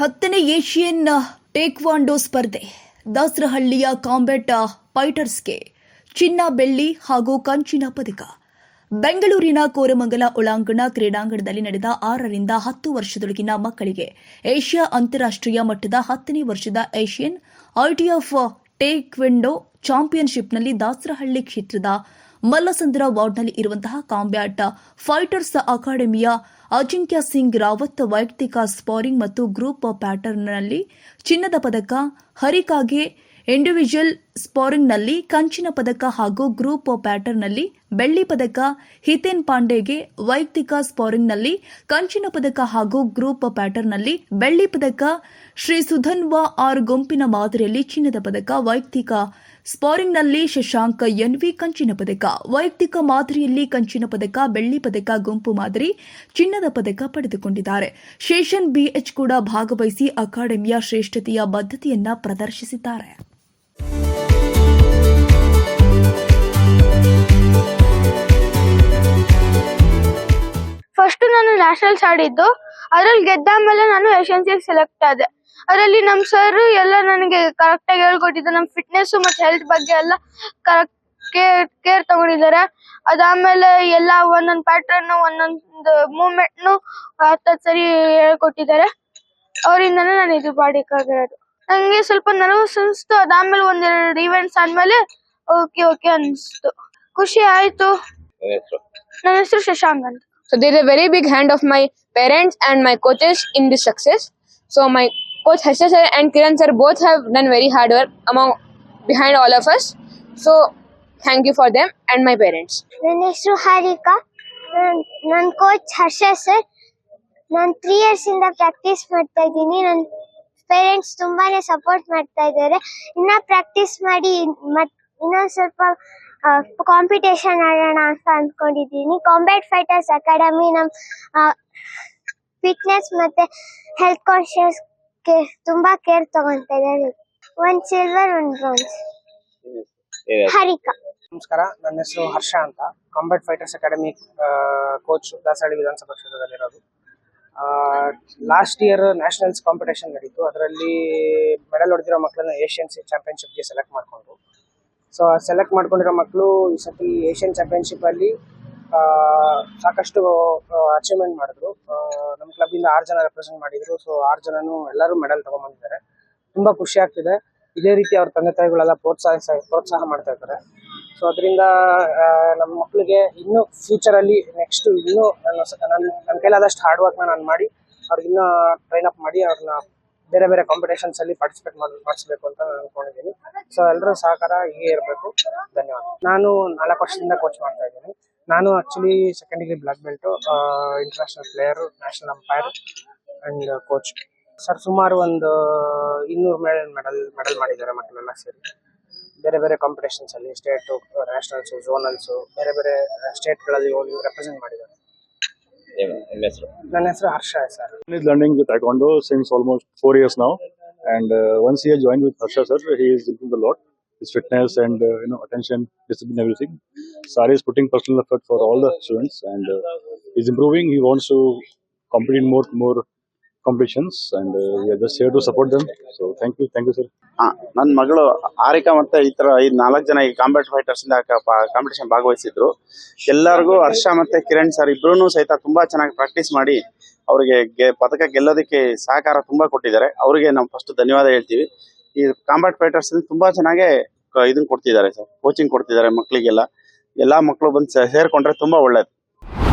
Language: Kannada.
ಹತ್ತನೇ ಏಷಿಯನ್ ಟೇಕ್ವಾಂಡೋ ಸ್ಪರ್ಧೆ. ದಾಸರಹಳ್ಳಿಯ ಕಾಂಬೆಟ್ ಫೈಟರ್ಸ್ಗೆ ಚಿನ್ನ, ಬೆಳ್ಳಿ ಹಾಗೂ ಕಂಚಿನ ಪದಕ. ಬೆಂಗಳೂರಿನ ಕೋರಮಂಗಲ ಒಳಾಂಗಣ ಕ್ರೀಡಾಂಗಣದಲ್ಲಿ ನಡೆದ ಆರರಿಂದ ಹತ್ತು ವರ್ಷದೊಳಗಿನ ಮಕ್ಕಳಿಗೆ ಏಷ್ಯಾ ಅಂತಾರಾಷ್ಟ್ರೀಯ ಮಟ್ಟದ ಹತ್ತನೇ ವರ್ಷದ ಏಷ್ಯನ್ ಐಟಿಎಫ್ ಟೇಕ್ವೆಂಡೋ ಚಾಂಪಿಯನ್ಶಿಪ್ನಲ್ಲಿ ದಾಸರಹಳ್ಳಿ ಕ್ಷೇತ್ರದ ಮಲ್ಲಸಂದ್ರ ವಾರ್ಡ್ನಲ್ಲಿ ಇರುವಂತಹ ಕಾಂಬ್ಯಾಟ್ ಫೈಟರ್ಸ್ ಅಕಾಡೆಮಿಯ ಅಜಿಂಕ್ಯ ಸಿಂಗ್ ರಾವತ್ ವೈಯಕ್ತಿಕ ಸ್ಪಾರಿಂಗ್ ಮತ್ತು ಗ್ರೂಪ್ ಪ್ಯಾಟರ್ನ್ನಲ್ಲಿ ಚಿನ್ನದ ಪದಕ, ಹರಿಕಾಗೆ ಇಂಡಿವಿಜುವಲ್ ಸ್ಪಾರಿಂಗ್ನಲ್ಲಿ ಕಂಚಿನ ಪದಕ ಹಾಗೂ ಗ್ರೂಪ್ ಪ್ಯಾಟರ್ನ್ನಲ್ಲಿ ಬೆಳ್ಳಿ ಪದಕ, ಹಿತೇನ್ ಪಾಂಡೆಗೆ ವೈಯಕ್ತಿಕ ಸ್ಪಾರಿಂಗ್ನಲ್ಲಿ ಕಂಚಿನ ಪದಕ ಹಾಗೂ ಗ್ರೂಪ್ ಪ್ಯಾಟರ್ನ್ನಲ್ಲಿ ಬೆಳ್ಳಿ ಪದಕ, ಶ್ರೀ ಸುಧನ್ವಾ ಆರ್ ಗುಂಪಿನ ಮಾದರಿಯಲ್ಲಿ ಚಿನ್ನದ ಪದಕ, ವೈಯಕ್ತಿಕ ಸ್ಪಾರಿಂಗ್ನಲ್ಲಿ ಶಶಾಂಕ್, ಎನ್ವಿ ಕಂಚಿನ ಪದಕ, ವೈಯಕ್ತಿಕ ಮಾದರಿಯಲ್ಲಿ ಕಂಚಿನ ಪದಕ, ಬೆಳ್ಳಿ ಪದಕ, ಗುಂಪು ಮಾದರಿ, ಚಿನ್ನದ ಪದಕ ಪಡೆದುಕೊಂಡಿದ್ದಾರೆ. ಶೇಷನ್ ಬಿಎಚ್ ಕೂಡ ಭಾಗವಹಿಸಿ ಅಕಾಡೆಮಿಯ ಶ್ರೇಷ್ಠತೆಯ ಬದ್ಧತೆಯನ್ನ ಪ್ರದರ್ಶಿಸಿದ್ದಾರೆ. ಫಸ್ಟ್ ನಾನು ನ್ಯಾಷನಲ್ಸ್ ಆಡಿದ್ದು ಅದ್ರಲ್ಲಿ ಗೆದ್ದಾದ್ಮೇಲೆ ನಾನು ಏಷ್ಯನ್ಸಿಗೆ ಸೆಲೆಕ್ಟ್ ಆದೆ. ಅದರಲ್ಲಿ ನಮ್ ಸರ್ ಎಲ್ಲ ನನಗೆ ಕರೆಕ್ಟ್ ಆಗಿ ಹೇಳ್ಕೊಟ್ಟಿದ್ದು ನಮ್ ಫಿಟ್ನೆಸ್ ಮತ್ತೆ ಹೆಲ್ತ್ ಬಗ್ಗೆ ಎಲ್ಲ ಕರೆಕ್ಟ್ ಕೇರ್ ಕೇರ್ ತಗೊಂಡಿದ್ದಾರೆ. ಅದಾದ್ಮೇಲೆ ಎಲ್ಲ ಒಂದೊಂದ್ ಪ್ಯಾಟರ್ನ್ ಒಂದೊಂದು ಮೂವ್ಮೆಂಟ್ ನು ಹತ್ತತ್ತು ಸರಿ ಹೇಳ್ಕೊಟ್ಟಿದ್ದಾರೆ. ಅವರಿಂದನೇ ನಾನು ಇದು ಬಾಡಿಕಾಗಿರೋದು ನಂಗೆ ಸ್ವಲ್ಪ ನರ್ವಸ್ ಅನ್ಸ್ತು. ಅದಾದ್ಮೇಲೆ ಒಂದೆರಡು ಈವೆಂಟ್ಸ್ ಆದ್ಮೇಲೆ ಓಕೆ ಓಕೆ ಅನ್ಸ್ತು. ಖುಷಿ ಆಯ್ತು. ನನ್ನ ಹೆಸರು ಶಶಾಂಕ್ ಅಂತ. So there is a very big hand of my parents and my coaches in this success. So my coach Harsha sir and Kiran sir both have done very hard work among behind all of us. So thank you for them and my parents. ನನ್ನ ಹೆಸರು ಹಾರಿಕಾ ನನ್ನ ಕೋಚ್ ಹರ್ಷ ಸರ್ ನಾನು ತ್ರೀ ಇಯರ್ಸ್ ಇಂದ ಪ್ರಾಕ್ಟೀಸ್ ಮಾಡ್ತಾ ಇದ್ದೀನಿ ನನ್ನ ಪೇರೆಂಟ್ಸ್ ತುಂಬಾನೇ ಸಪೋರ್ಟ್ ಮಾಡ್ತಾ ಇದ್ದಾರೆ ಇನ್ನ ಪ್ರಾಕ್ಟೀಸ್ ಮಾಡಿ ಮತ್ ಇನ್ನೊಂದ್ ಸ್ವಲ್ಪ ಕಾಂಪಿಟೇಷನ್ ಆಡೋಣ ಅಂತ ಅನ್ಕೊಂಡಿದೀನಿ ಕಾಂಬ್ಯಾಟ್ ಫೈಟರ್ಸ್ ಅಕಾಡೆಮಿ ನಮ್ ಫಿಟ್ನೆಸ್ ಮತ್ತೆ ಹೆಲ್ತ್ ಕಾನ್ಶಿಯಸ್ ತುಂಬಾ ಕೇರ್ ತಗೊಂತ ಇದ್ದಾರೆ. ಒಂದ್ ಸಿಲ್ವರ್ ಒಂದ್ ಬ್ರೌನ್ಸ್ ಹರಿಕಾ ನಮಸ್ಕಾರ, ನನ್ನ ಹೆಸರು ಹರ್ಷ ಅಂತ. Combat fighters academy coach Dasahalli ವಿಧಾನಸಭಾ ಕ್ಷೇತ್ರದಲ್ಲಿರೋದು. ಲಾಸ್ಟ್ ಇಯರ್ ನ್ಯಾಷನಲ್ಸ್ ಕಾಂಪಿಟೇಷನ್ ನಡೀತು. ಅದರಲ್ಲಿ ಮೆಡಲ್ ಹೊಡೆದಿರೋ ಮಕ್ಕಳನ್ನ ಏಷ್ಯನ್ ಚಾಂಪಿಯನ್ಶಿಪ್ಗೆ ಸೆಲೆಕ್ಟ್ ಮಾಡ್ಕೊಂಡ್ರು. ಸೊ ಸೆಲೆಕ್ಟ್ ಮಾಡ್ಕೊಂಡಿರೋ ಮಕ್ಕಳು ಈ ಸತಿ ಏಷ್ಯನ್ ಚಾಂಪಿಯನ್ಶಿಪ್ ಅಲ್ಲಿ ಸಾಕಷ್ಟು ಅಚೀವ್ಮೆಂಟ್ ಮಾಡಿದ್ರು. ನಮ್ಮ ಕ್ಲಬ್ ಇಂದ ಆರು ಜನ ರೆಪ್ರೆಸೆಂಟ್ ಮಾಡಿದ್ರು. ಸೊ ಆರು ಜನನು ಎಲ್ಲರೂ ಮೆಡಲ್ ತಗೊಂಡ್ಬಂದಿದ್ದಾರೆ. ತುಂಬಾ ಖುಷಿ ಆಗ್ತಿದೆ. ಇದೇ ರೀತಿ ಅವ್ರ ತಂದೆ ತಾಯಿಗಳೆಲ್ಲ ಪ್ರೋತ್ಸಾಹ ಪ್ರೋತ್ಸಾಹ ಮಾಡ್ತಾ ಇದ್ದಾರೆ. ಸೊ ಅದರಿಂದ ನಮ್ಮ ಮಕ್ಕಳಿಗೆ ಇನ್ನೂ ಫ್ಯೂಚರ್ ಅಲ್ಲಿ ನೆಕ್ಸ್ಟ್ ಇನ್ನೂ ನನ್ನ ನನ್ನ ಕೈಲಾದಷ್ಟು ಹಾರ್ಡ್ ವರ್ಕ್ ನಾನು ಮಾಡಿ ಅವ್ರಿಗಿನ್ನೂ ಟ್ರೈನ್ ಅಪ್ ಮಾಡಿ ಅವ್ರನ್ನ ಬೇರೆ ಬೇರೆ ಕಾಂಪಿಟೇಷನ್ಸ್ ಅಲ್ಲಿ ಪಾರ್ಟಿಸಿಪೇಟ್ ಮಾಡಿ, ಮಾಡಿಸ್ಬೇಕು ಅಂತ ನಾನು ಅನ್ಕೊಂಡಿದ್ದೀನಿ. ಸೊ ಎಲ್ಲರೂ ಸಹಕಾರ ಹೀಗೆ ಇರಬೇಕು. ಧನ್ಯವಾದ. ನಾನು ನಾಲ್ಕು ವರ್ಷದಿಂದ ಕೋಚ್ ಮಾಡ್ತಾ ಇದ್ದೀನಿ. ನಾನು actually second degree black belt international player national umpire and coach sir ಸುಮಾರು ಒಂದು ಇನ್ನೂರು ಮೆಡಲ್ ಮೆಡಲ್ ಮೆಡಲ್ ಮಾಡಿದ್ದಾರೆ ಮಕ್ಕಳೆಲ್ಲ ಸೇರಿ. ಬೇರೆ ಬೇರೆ ಕಾಂಪಿಟೇಷನ್ಸ್ ಅಲ್ಲಿ ಸ್ಟೇಟ್ ನ್ಯಾಷನಲ್ಸ್ ಝೋನಲ್ಸ್ ಬೇರೆ ಬೇರೆ ಸ್ಟೇಟ್ಗಳಲ್ಲಿ ಹೋಗಿ ರೆಪ್ರೆಸೆಂಟ್ ಮಾಡಿದ್ದಾರೆ. ನನ್ನ ಹೆಸರು Harsha sir is learning the taekwondo since almost four years now and uh, once he has joined with harsha sir he is improved a lot his fitness and uh, you know attention discipline everything sari is putting personal effort for all the students and uh, he's improving he wants to compete in more more competitions and just here to support them so thank you thank you sir ನನ್ನ ಮಗಳು ಆರಿಕಾ ಮತ್ತೆ ಈ ತರ ಐದ್ ನಾಲ್ಕು ಜನ ಈ ಕಾಂಬ್ಯಾಟ್ ಫೈಟರ್ಸ್ ಇಂದ ಕಾಂಪಿಟೇಷನ್ ಭಾಗವಹಿಸಿದ್ರು. ಎಲ್ಲರಿಗೂ ಹರ್ಷ ಮತ್ತೆ ಕಿರಣ್ ಸರ್ ಇಬ್ರು ಸಹಿತ ತುಂಬಾ ಚೆನ್ನಾಗಿ ಪ್ರಾಕ್ಟೀಸ್ ಮಾಡಿ ಅವರಿಗೆ ಪದಕ ಗೆಲ್ಲೋದಕ್ಕೆ ಸಹಕಾರ ತುಂಬಾ ಕೊಟ್ಟಿದ್ದಾರೆ. ಅವರಿಗೆ ನಾವು ಫಸ್ಟ್ ಧನ್ಯವಾದ ಹೇಳ್ತೀವಿ. ಈ ಕಾಂಬ್ಯಾಟ್ ಫೈಟರ್ಸ್ ತುಂಬಾ ಚೆನ್ನಾಗೆ ಇದನ್ನು ಕೊಡ್ತಿದ್ದಾರೆ ಸರ್ ಕೋಚಿಂಗ್ ಕೊಡ್ತಿದ್ದಾರೆ ಮಕ್ಕಳಿಗೆಲ್ಲ ಎಲ್ಲಾ ಮಕ್ಕಳು ಬಂದು ಸೇರ್ಕೊಂಡ್ರೆ ತುಂಬಾ ಒಳ್ಳೇದು.